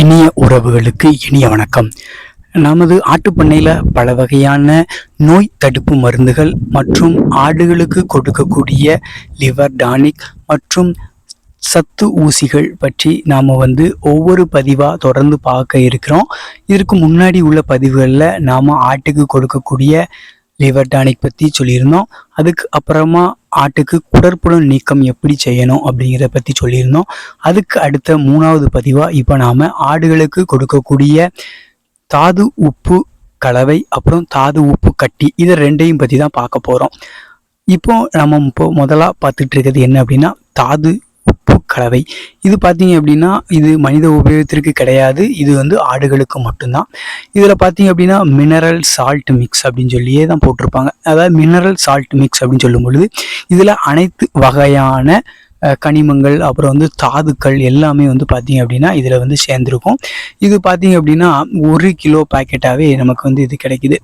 இனிய உறவுகளுக்கு இனிய வணக்கம். நமது ஆட்டுப்பண்ணையில் பல வகையான நோய் தடுப்பு மருந்துகள் மற்றும் ஆடுகளுக்கு கொடுக்கக்கூடிய லிவர் டானிக் மற்றும் சத்து ஊசிகள் பற்றி நாம் வந்து ஒவ்வொரு பதிவாக தொடர்ந்து பார்க்க இருக்கிறோம். இதற்கு முன்னாடி உள்ள பதிவுகளில் நாம் ஆட்டுக்கு கொடுக்கக்கூடிய லிவர் டானிக் பற்றி சொல்லியிருந்தோம். அதுக்கு அப்புறமா ஆட்டுக்கு குடற்புடன் நீக்கம் எப்படி செய்யணும் அப்படிங்கிறத பற்றி சொல்லியிருந்தோம். அதுக்கு அடுத்த மூணாவது பதிவாக இப்போ நாம் ஆடுகளுக்கு கொடுக்கக்கூடிய தாது உப்பு கலவை அப்புறம் தாது உப்பு கட்டி இதை ரெண்டையும் பற்றி தான் பார்க்க போகிறோம் இப்போ நம்ம இப்போ முதலாக பார்த்துட்டு இருக்கிறது என்ன அப்படின்னா தாது உப்பு கலவை. இது பார்த்தீங்க அப்படின்னா இது மனித உபயோகத்திற்கு கிடையாது. இது வந்து ஆடுகளுக்கு மட்டும்தான். இதில் பார்த்தீங்க அப்படின்னா மினரல் சால்ட் மிக்ஸ் அப்படின்னு சொல்லியே தான் போட்டிருப்பாங்க. அதாவது மினரல் சால்ட் மிக்ஸ் அப்படின்னு சொல்லும் பொழுது இதில் அனைத்து வகையான கனிமங்கள் அப்புறம் வந்து தாதுக்கள் எல்லாமே வந்து பார்த்தீங்க அப்படின்னா இதில் வந்து சேர்ந்துருக்கும். இது பார்த்தீங்க அப்படின்னா ஒரு கிலோ பாக்கெட்டாகவே நமக்கு வந்து இது கிடைக்குது.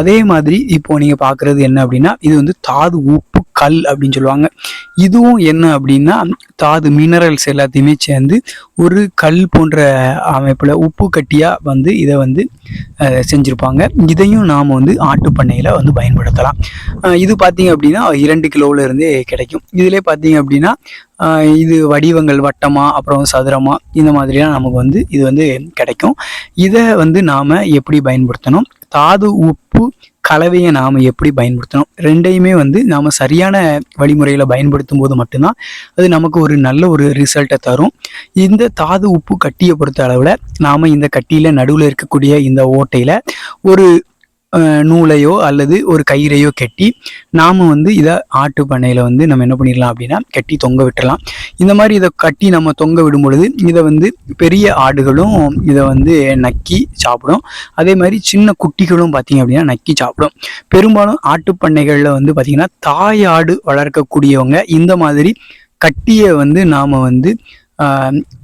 அதே மாதிரி இப்போ நீங்கள் பார்க்குறது என்ன அப்படின்னா இது வந்து தாது உப்பு கல் அப்படின்னு சொல்லுவாங்க. இதுவும் என்ன அப்படின்னா தாது மினரல்ஸ் எல்லாத்தையுமே சேர்ந்து ஒரு கல் போன்ற அமைப்பில் உப்பு கட்டியாக வந்து இதை வந்து செஞ்சுருப்பாங்க. இதையும் நாம் வந்து ஆட்டு பண்ணையில் வந்து பயன்படுத்தலாம். இது பார்த்தீங்க அப்படின்னா இரண்டு கிலோவிலேருந்தே கிடைக்கும். இதிலே பார்த்தீங்க அப்படின்னா இது வடிவங்கள் வட்டமாக அப்புறம் சதுரமாக இந்த மாதிரிலாம் நமக்கு வந்து இது வந்து கிடைக்கும். இதை வந்து நாம் எப்படி பயன்படுத்தணும்? தாது உப்பு கலவையை நாம் எப்படி பயன்படுத்தணும்? ரெண்டையுமே வந்து நாம் சரியான வழிமுறையில் பயன்படுத்தும் போது மட்டும்தான் அது நமக்கு ஒரு நல்ல ஒரு ரிசல்ட்டை தரும். இந்த தாது உப்பு கட்டியை பொறுத்த அளவில் நாம் இந்த கட்டியில் நடுவில் இருக்கக்கூடிய இந்த ஓட்டையில் ஒரு நூலையோ அல்லது ஒரு கயிறையோ கட்டி நாம் வந்து இதை ஆட்டு பண்ணையில் வந்து நம்ம என்ன பண்ணிடலாம் அப்படின்னா கட்டி தொங்க விட்டுறலாம் இந்த மாதிரி இதை கட்டி நம்ம தொங்க விடும் பொழுது இதை வந்து பெரிய ஆடுகளும் இதை வந்து நக்கி சாப்பிடும். அதே மாதிரி சின்ன குட்டிகளும் பார்த்தீங்க அப்படின்னா நக்கி சாப்பிடும். பெரும்பாலும் ஆட்டுப்பண்ணைகளில் வந்து பார்த்திங்கன்னா தாய் ஆடு வளர்க்கக்கூடியவங்க இந்த மாதிரி கட்டியை வந்து நாம் வந்து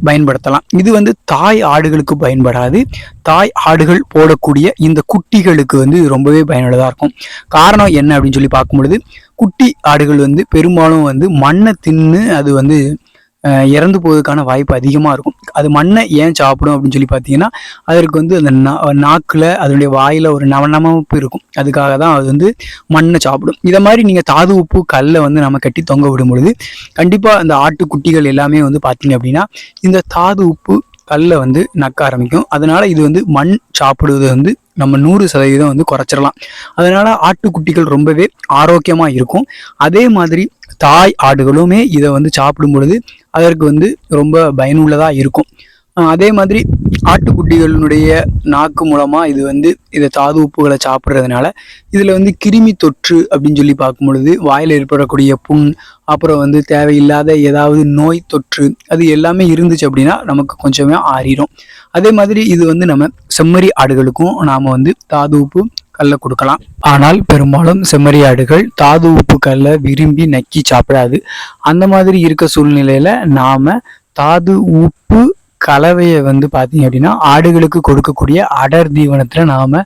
பயன்படுத்தலாம். இது வந்து தாய் ஆடுகளுக்கு பயன்படாது. தாய் ஆடுகள் போடக்கூடிய இந்த குட்டிகளுக்கு வந்து ரொம்பவே பயனுள்ளதாக இருக்கும். காரணம் என்ன அப்படின்னு சொல்லி பார்க்கும் பொழுது குட்டி ஆடுகள் வந்து பெரும்பாலும் வந்து மண்ணை தின்னு அது வந்து இறந்து போவதற்கான வாய்ப்பு அதிகமாக இருக்கும். அது மண்ணை ஏன் சாப்பிடும் அப்படின்னு சொல்லி பார்த்தீங்கன்னா அதற்கு வந்து அந்த நா- அதனுடைய வாயில் ஒரு நவநமப்பு இருக்கும். அதுக்காக தான் அது வந்து மண்ணை சாப்பிடும். இதை மாதிரி நீங்கள் தாது உப்பு கல்லை வந்து நம்ம கட்டி தொங்க விடும் பொழுது கண்டிப்பாக அந்த ஆட்டுக்குட்டிகள் எல்லாமே வந்து பார்த்தீங்க அப்படின்னா இந்த தாது உப்பு கல்லை வந்து நக்க ஆரம்பிக்கும். அதனால் இது வந்து மண் சாப்பிடுவது வந்து நம்ம நூறு சதவீதம் வந்து குறைச்சிடலாம். அதனால் ஆட்டுக்குட்டிகள் ரொம்பவே ஆரோக்கியமாக இருக்கும். அதே மாதிரி தாய் ஆடுகளுமே இதை வந்து சாப்பிடும் பொழுது அதற்கு வந்து ரொம்ப பயனுள்ளதாக இருக்கும். அதே மாதிரி ஆட்டுக்குட்டிகளினுடைய நாக்கு மூலமாக இது வந்து இதை தாது உப்புகளை சாப்பிட்றதுனால இதில் வந்து கிருமி தொற்று அப்படின்னு சொல்லி பார்க்கும் பொழுது வாயில் ஏற்படக்கூடிய புண் அப்புறம் வந்து தேவையில்லாத ஏதாவது நோய் தொற்று அது எல்லாமே இருந்துச்சு அப்படின்னா நமக்கு கொஞ்சமே ஆறிடும் அதே மாதிரி இது வந்து நம்ம செம்மறி ஆடுகளுக்கும் நாம் வந்து தாது உப்பு கல்லை கொடுக்கலாம். ஆனால் பெரும்பாலும் செம்மறி ஆடுகள் தாது உப்பு கல்லை விரும்பி நக்கி சாப்பிடாது. அந்த மாதிரி இருக்க சூழ்நிலையில நாம தாது உப்பு கலவையை வந்து பார்த்தீங்க அப்படின்னா ஆடுகளுக்கு கொடுக்கக்கூடிய அடர் தீவனத்தில் நாம்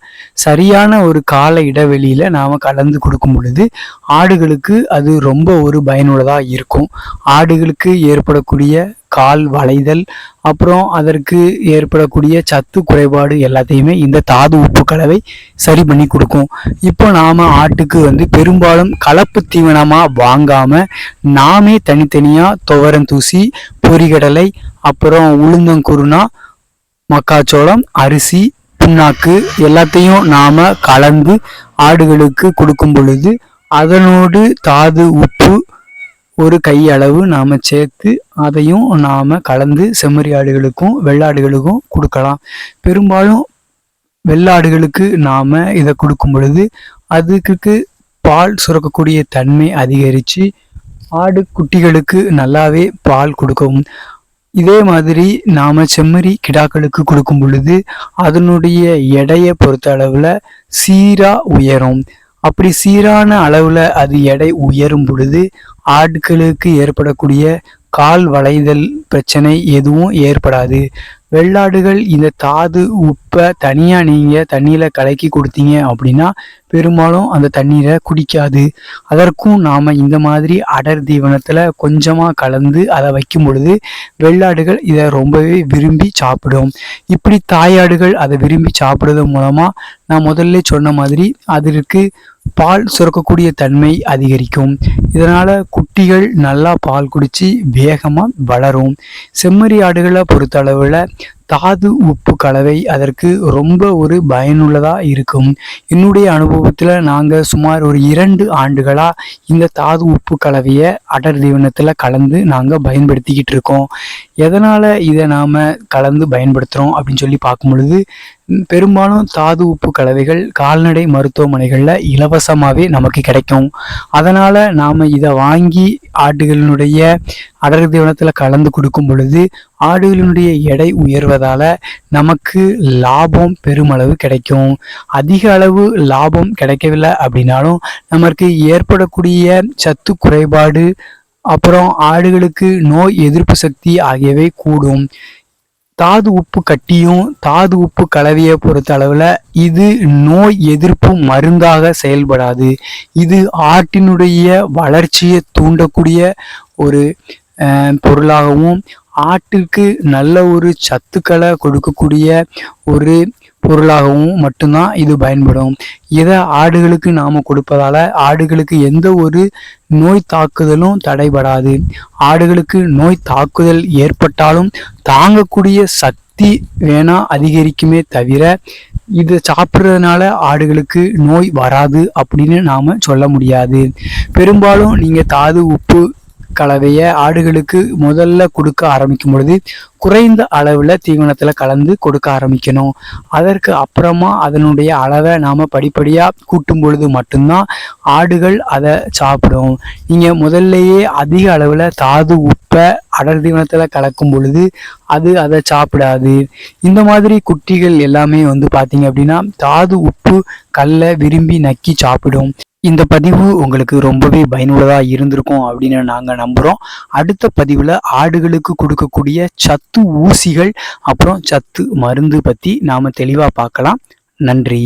சரியான ஒரு கால இடைவெளியில் நாம் கலந்து கொடுக்கும் பொழுது ஆடுகளுக்கு அது ரொம்ப ஒரு பயனுள்ளதாக இருக்கும். ஆடுகளுக்கு ஏற்படக்கூடிய கால் வளைதல் அப்புறம் அதற்கு ஏற்படக்கூடிய சத்து குறைபாடு எல்லாத்தையுமே இந்த தாது உப்பு கலவை சரி பண்ணி கொடுக்கும். இப்போ நாம் ஆட்டுக்கு வந்து பெரும்பாலும் கலப்பு தீவனமாக வாங்காமல் நாமே தனித்தனியாக துவரம் தூசி பொரிகடலை அப்புறம் உளுந்தங்குருணா மக்காச்சோளம் அரிசி புண்ணாக்கு எல்லாத்தையும் நாம் கலந்து ஆடுகளுக்கு கொடுக்கும் பொழுது அதனோடு தாது உப்பு ஒரு கையளவு நாம் சேர்த்து அதையும் நாம் கலந்து செம்மறி ஆடுகளுக்கும் வெள்ளாடுகளுக்கும் கொடுக்கலாம். பெரும்பாலும் வெள்ளாடுகளுக்கு நாம் இதை கொடுக்கும் பொழுது அதுக்கு பால் சுரக்கக்கூடிய தன்மை அதிகரித்து ஆடு குட்டிகளுக்கு நல்லாவே பால் கொடுக்கும் இதே மாதிரி நாம செம்மறி கிடாக்களுக்கு கொடுக்கும் பொழுது அதனுடைய எடையை பொறுத்த அளவில் சீராக உயரும். அப்படி சீரான அளவில் அது எடை உயரும் பொழுது ஆட்களுக்கு ஏற்படக்கூடிய கால் வளைதல் பிரச்சனை எதுவும் ஏற்படாது. வெள்ளாடுகள் இந்த தாது உப்பை தனியாக நீங்கள் தண்ணியில் கலக்கி கொடுத்தீங்க அப்படின்னா பெரும்பாலும் அந்த தண்ணீரை குடிக்காது. அதற்கும் நாம் இந்த மாதிரி அடர் தீவனத்தில் கொஞ்சமாக கலந்து அதை வைக்கும் பொழுது வெள்ளாடுகள் இதை ரொம்பவே விரும்பி சாப்பிடும். இப்படி தாயாடுகள் அதை விரும்பி சாப்பிடுறது மூலமாக நான் முதல்ல சொன்ன மாதிரி அதற்கு பால் சுரக்கக்கூடிய தன்மை அதிகரிக்கும். இதனால் குட்டிகள் நல்லா பால் குடித்து வேகமாக வளரும். செம்மறி ஆடுகளை பொறுத்தளவில் தாது உப்பு கலவை அதற்கு ரொம்ப ஒரு பயனுள்ளதாக இருக்கும். என்னுடைய அனுபவத்தில் நாங்கள் சுமார் ஒரு இரண்டு ஆண்டுகளாக இந்த தாது உப்பு கலவையை அடர் தீவனத்தில் கலந்து நாங்கள் பயன்படுத்திக்கிட்டு இருக்கோம். எதனால் இதை நாம் கலந்து பயன்படுத்துகிறோம் அப்படின்னு சொல்லி பார்க்கும் பொழுது பெரும்பாலும் தாது உப்பு கலவைகள் கால்நடை மருத்துவமனைகளில் இலவசமாகவே நமக்கு கிடைக்கும். அதனால் நாம் இதை வாங்கி ஆடுகளினுடைய அடர் தீவனத்தில் கலந்து கொடுக்கும் பொழுது ஆடுகளினுடைய எடை உயர்வதால் நமக்கு லாபம் பெருமளவு கிடைக்கும். அதிக அளவு லாபம் கிடைக்கவில்லை அப்படின்னாலும் நமக்கு ஏற்படக்கூடிய சத்து குறைபாடு அப்புறம் ஆடுகளுக்கு நோய் எதிர்ப்பு சக்தி ஆகியவை கூடும். தாது உப்பு கட்டியும் தாது உப்பு கலவையை பொறுத்த அளவில் இது நோய் எதிர்ப்பு மருந்தாக செயல்படாது. இது ஆட்டினுடைய வளர்ச்சியை தூண்டக்கூடிய ஒரு பொருளாகவும் ஆட்டுக்கு நல்ல ஒரு சத்துக்களை கொடுக்கக்கூடிய ஒரு பொருளாகவும் மட்டும்தான் இது பயன்படும். இதை ஆடுகளுக்கு நாம் கொடுப்பதால ஆடுகளுக்கு எந்த ஒரு நோய் தாக்குதலும் தடைபடாது. ஆடுகளுக்கு நோய் தாக்குதல் ஏற்பட்டாலும் தாங்கக்கூடிய சக்தி வேணா அதிகரிக்குமே தவிர இதை சாப்பிட்றதுனால ஆடுகளுக்கு நோய் வராது அப்படின்னு நாம் சொல்ல முடியாது. பெரும்பாலும் நீங்கள் தாது உப்பு கலவையை ஆடுகளுக்கு முதல்ல கொடுக்க ஆரம்பிக்கும் பொழுது குறைந்த அளவில் தீவனத்தில் கலந்து கொடுக்க ஆரம்பிக்கணும். அதற்கு அப்புறமா அதனுடைய அளவை நாம் படிப்படியாக கூட்டும் பொழுது மட்டும்தான் ஆடுகள் அதை சாப்பிடும். நீங்கள் முதல்லையே அதிக அளவில் தாது உப்பை அடர் தீவனத்தில் கலக்கும் பொழுது அது அதை சாப்பிடாது. இந்த மாதிரி குட்டிகள் எல்லாமே வந்து பார்த்தீங்க அப்படின்னா தாது உப்பு கல்லை விரும்பி நக்கி சாப்பிடும். இந்த பதிவு உங்களுக்கு ரொம்பவே பயனுள்ளதாக இருந்திருக்கும் அப்படின்னு நாங்கள் நம்புகிறோம் அடுத்த பதிவில் ஆடுகளுக்கு கொடுக்கக்கூடிய சத்து ஊசிகள் அப்புறம் சத்து மருந்து பற்றி நாம் தெளிவாக பார்க்கலாம். நன்றி.